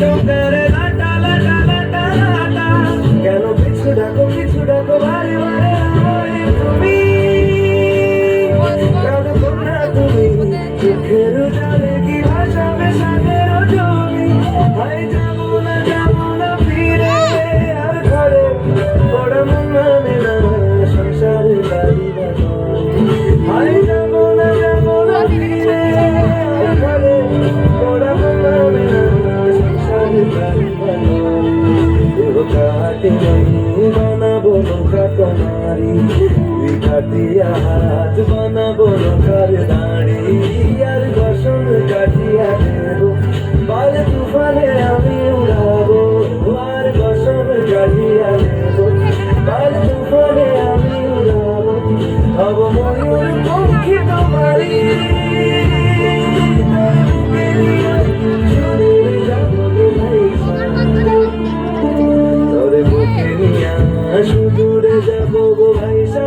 ডোঙ্গার লাটা লাটা লাটা লাটা। কেন পিছু ডাকো পিছু ডাকো বারে বারে আমায় তুমি। কেন তোমরা তুমি চোখের ডালে ঘাটিয়া হাত বানাবো নৌকার দাঁড়ি, আর বসন কাটিয়া দেবো। বাল তুফানে আমি উড়াবো, আর বসন কাটিয়া দেবো। বাল তুফানে আমি উড়াবো, হব ময়ূর সুদূরে যাব গো ভাইসা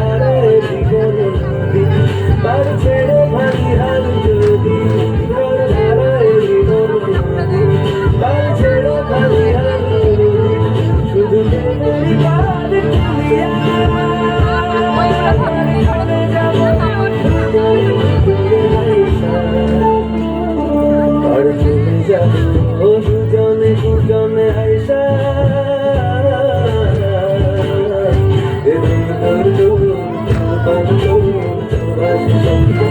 মেরি বাদ